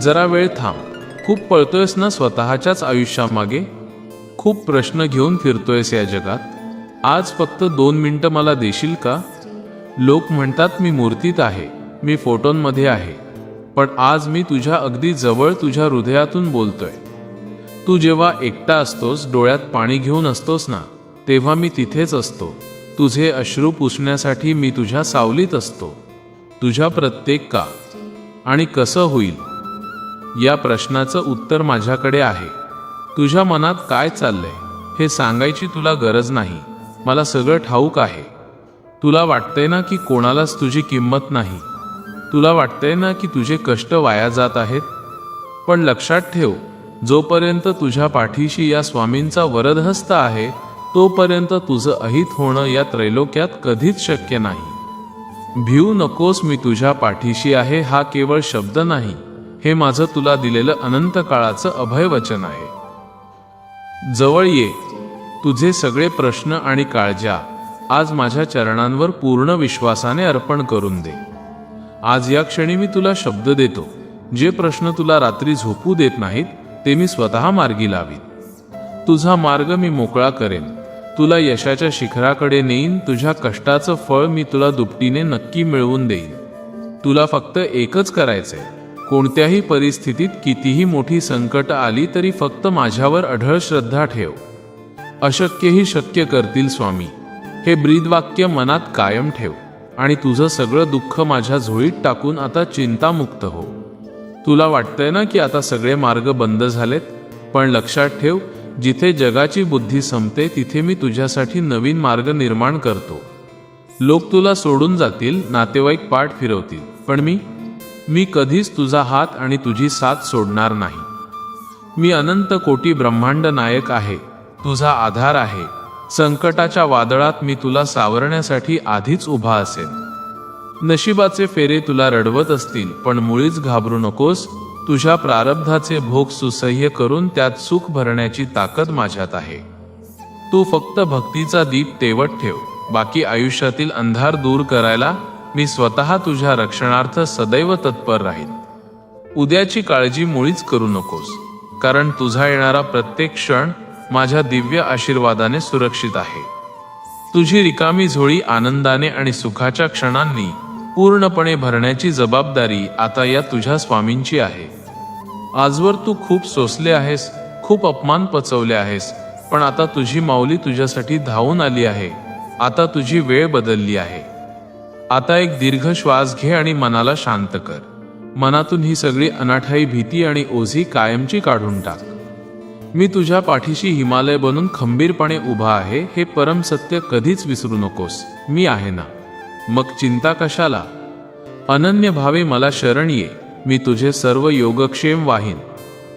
जरा वेळ थांब. खूप पळतोयस ना स्वतःच्याच आयुष्यामागे? खूप प्रश्न घेऊन फिरतोयस या जगात. आज फक्त दोन मिनटं मला देशील का? लोक म्हणतात मी मूर्तीत आहे. मी फोटोंमध्ये आहे. पण आज मी तुझ्या अगदी जवळ तुझ्या हृदयातून बोलतोय. तू जेव्हा एकटा असतोस डोळ्यात पाणी घेऊन असतोस ना तेव्हा मी तिथेच असतो. तुझे अश्रू पुसण्यासाठी मी तुझ्या सावलीत असतो. तुझ्या प्रत्येक का? आणि कसं होईल? या प्रश्नाचं उत्तर माझ्याकडे आहे. तुझ्या मनात काय चाललंय? हे सांगायची तुला गरज नाही. मला सगळं ठाऊक आहे. तुला वाटतंय ना की कोणालाच तुझी किंमत नाही. तुला वाटतंय ना की तुझे कष्ट वाया जात आहेत? पण लक्षात ठेव जोपर्यंत तुझ्या पाठीशी या स्वामींचा वरदहस्त आहे तोपर्यंत तुझं अहित होणं या त्रैलोक्यात कधीच शक्य नाही. भिऊ नकोस मी तुझ्या पाठीशी आहे हा केवळ शब्द नाही. हे माझं तुला दिलेलं अनंत काळाचं अभयवचन आहे. जवळ ये तुझे सगळे प्रश्न आणि काळजा आज माझ्या चरणांवर पूर्ण विश्वासाने अर्पण करून दे. आज या क्षणी मी तुला शब्द देतो जे प्रश्न तुला रात्री झोपू देत नाहीत ते मी स्वतः मार्गी लावीन. तुझा मार्ग मी मोकळा करेन तुला यशाच्या शिखराकडे नेईन तुझ्या कष्टाचं फळ मी तुला दुपटीने नक्की मिळवून देईन. तुला फक्त एकच करायचंय कोणत्याही परिस्थितीत कितीही मोठी संकट आली तरी फक्त माझ्यावर अढळ श्रद्धा ठेव. अशक्यही शक्य करतील स्वामी. हे ब्रीदवाक्य मनात कायम ठेव आणि तुझं सगळं दुःख माझ्या झोळीत टाकून आता चिंतामुक्त हो. तुला वाटतंय ना की आता सगळे मार्ग बंद झालेत? पण लक्षात ठेव जिथे जगाची बुद्धी संपते तिथे मी तुझ्यासाठी नवीन मार्ग निर्माण करतो. लोक तुला सोडून जातील नातेवाईक पाठ फिरवतील. पण मी मी कधीच तुझा हात आणि तुझी साथ सोडणार नाही. मी अनंत कोटी ब्रह्मांड नायक आहे. तुझा आधार आहे. संकटाच्या वादळात मी तुला सावरण्यासाठी आधीच उभा असेल नशिबाचे फेरे तुला रडवत असतील पण मुळीच घाबरू नकोस. तुझ्या प्रारब्धाचे भोग सुसह्य करून त्यात सुख भरण्याची ताकद माझ्यात आहे. तू फक्त भक्तीचा दीप तेवट ठेव. बाकी आयुष्यातील अंधार दूर करायला मी स्वतः तुझ्या रक्षणार्थ सदैव तत्पर राहीन. उद्याची काळजी मुळीच करू नकोस कारण तुझा येणारा प्रत्येक क्षण माझ्या दिव्य आशीर्वादाने सुरक्षित आहे. तुझी रिकामी झोळी आनंदाने आणि सुखाच्या क्षणांनी पूर्णपणे भरण्याची जबाबदारी आता या तुझ्या स्वामींची आहे. आजवर तू खूप सोसले आहेस खूप अपमान पचवले आहेस पण आता तुझी माऊली तुझ्यासाठी धावून आली आहे. आता तुझी वेळ बदलली आहे. आता एक दीर्घ श्वास घे आणि मनाला शांत कर. मनातून ही सगळी अनाठाई भीती आणि ओझी कायमची काढून टाक. मी तुझ्या पाठीशी हिमालय बनून खंबीरपणे उभा आहे हे परम सत्य कधीच विसरू नकोस. मी आहे ना. मग चिंता कशाला? अनन्य भावे मला शरण ये. मी तुझे सर्व योगक्षेम वाहीन.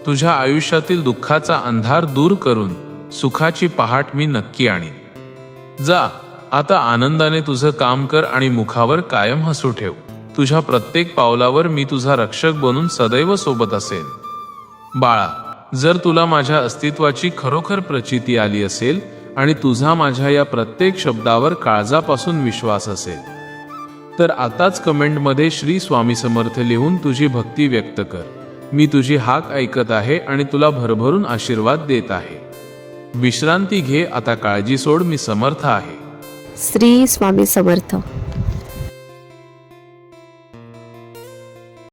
तुझ्या आयुष्यातील दुःखाचा अंधार दूर करून सुखाची पहाट मी नक्की आणीन. जा. आता आनंदाने तुझं काम कर आणि मुखावर कायम हसू ठेव. तुझ्या प्रत्येक पावलावर मी तुझा रक्षक बनून सदैव सोबत असेल बाळा जर तुला माझ्या अस्तित्वाची खरोखर प्रचिती आली असेल आणि तुझा माझ्या या प्रत्येक शब्दावर काळजापासून विश्वास असेल तर आताच कमेंटमध्ये श्री स्वामी समर्थ लिहून तुझी भक्ती व्यक्त कर. मी तुझी हाक ऐकत आहे आणि तुला भरभरून आशीर्वाद देत आहे. विश्रांती घे आता काळजी सोड मी समर्थ आहे. श्री स्वामी समर्थ.